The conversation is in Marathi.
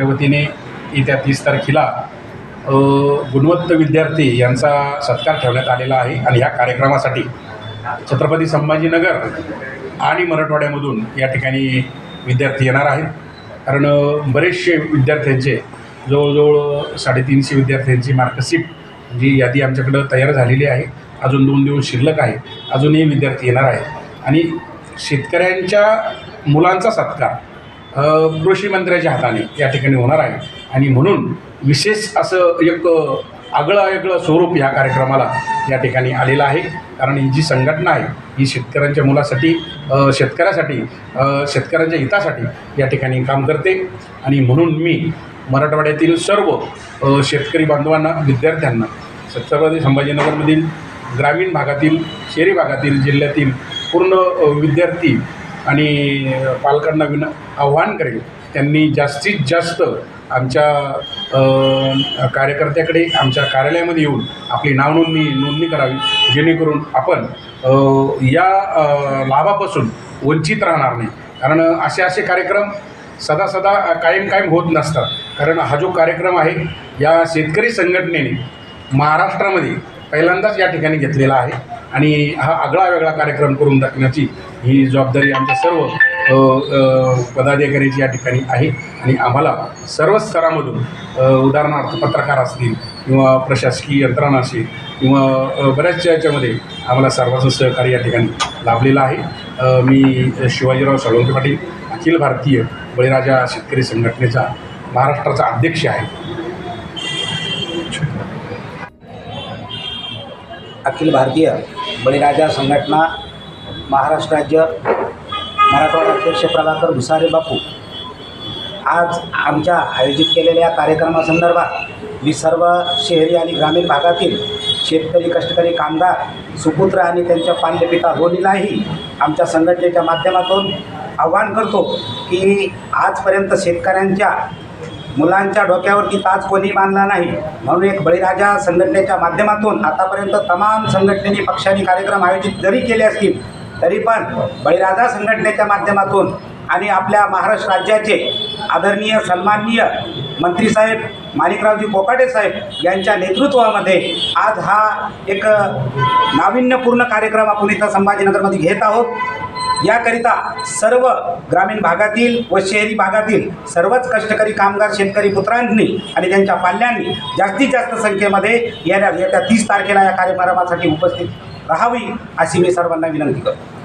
त्या वतीने येत्या तीस तारखेला गुणवत्त विद्यार्थी यांचा सत्कार ठेवण्यात आलेला आहे. आणि ह्या कार्यक्रमासाठी छत्रपती संभाजीनगर आणि मराठवाड्यामधून या ठिकाणी विद्यार्थी येणार आहेत. कारण बरेचसे विद्यार्थ्यांचे जवळजवळ साडेतीनशे विद्यार्थ्यांची मार्कशीट जी यादी आमच्याकडं तयार झालेली आहे. अजून दोन दिवस शिल्लक आहे. अजूनही विद्यार्थी येणार आहेत. आणि शेतकऱ्यांच्या मुलांचा सत्कार कृषी मंत्र्याच्या हाताने या ठिकाणी होणार आहे. आणि म्हणून विशेष असं एक आगळं आगळं स्वरूप ह्या कार्यक्रमाला या ठिकाणी आलेलं आहे. कारण ही जी संघटना आहे ही शेतकऱ्यांच्या मुलासाठी शेतकऱ्यासाठी शेतकऱ्यांच्या हितासाठी या ठिकाणी काम करते. आणि म्हणून मी मराठवाड्यातील सर्व शेतकरी बांधवांना विद्यार्थ्यांना छत्रपती संभाजीनगरमधील ग्रामीण भागातील शहरी भागातील जिल्ह्यातील पूर्ण विद्यार्थी आणि पालकांना विन आव्हान करेल त्यांनी जास्तीत जास्त आमच्या कार्यकर्त्याकडे आमच्या कार्यालयामध्ये येऊन आपली नावनोंदणी नोंदणी करावी जेणेकरून आपण या लाभापासून वंचित राहणार नाही. कारण असे असे कार्यक्रम सदा सदा कायम कायम होत नसतात. कारण हा जो कार्यक्रम आहे या शेतकरी संघटनेने महाराष्ट्रामध्ये पहिल्यांदाच या ठिकाणी घेतलेला आहे. आणि हा आगळा वेगळा कार्यक्रम करून दाखवण्याची ही जबाबदारी आमच्या सर्व पदाधिकाऱ्याची या ठिकाणी आहे. आणि आम्हाला सर्व स्तरामधून उदाहरणार्थ पत्रकार असतील किंवा प्रशासकीय यंत्रणा असेल किंवा बऱ्याचशा याच्यामध्ये आम्हाला सर्वांचं सहकार्य या ठिकाणी लाभलेलं आहे. मी शिवाजीराव साळुंके पाटील अखिल भारतीय बळीराजा शेतकरी संघटनेचा महाराष्ट्राचा अध्यक्ष आहे. अखिल भारतीय बळीराजा संघटना महाराष्ट्र राज्य मराठवाडा अध्यक्ष प्रभाकर भुसारे बापू. आज आमच्या आयोजित केलेल्या या कार्यक्रमासंदर्भात मी सर्व शहरी आणि ग्रामीण भागातील शेतकरी कष्टकरी कामगार सुपुत्र आणि त्यांच्या पाल्यपिता दोन्हीलाही आमच्या संघटनेच्या माध्यमातून आव्हान करतो की आजपर्यंत शेतकऱ्यांच्या मुलांच्या डोक्यावरती ताज कोणी बांधला नाही. म्हणून एक बळीराजा संघटनेच्या माध्यमातून आतापर्यंत तमाम संघटनेनी पक्षांनी कार्यक्रम आयोजित जरी केले असतील तरी पण बळीराजा संघटनेच्या माध्यमातून आणि आपल्या महाराष्ट्र राज्याचे आदरणीय सन्माननीय मंत्रीसाहेब माणिकरावजी कोकाटे साहेब यांच्या नेतृत्वामध्ये आज हा एक नाविन्यपूर्ण कार्यक्रम आपण इथं संभाजीनगरमध्ये घेत आहोत. याकरिता सर्व ग्रामीण भागातील व शहरी भागातील सर्वच कष्टकरी कामगार शेतकरी पुत्रांनी आणि त्यांच्या पाल्यांनी जास्तीत जास्त संख्येमध्ये येण्या येत्या तीस तारखेला या कार्यक्रमासाठी उपस्थित राहावी अशी मी सर्वांना विनंती करतो.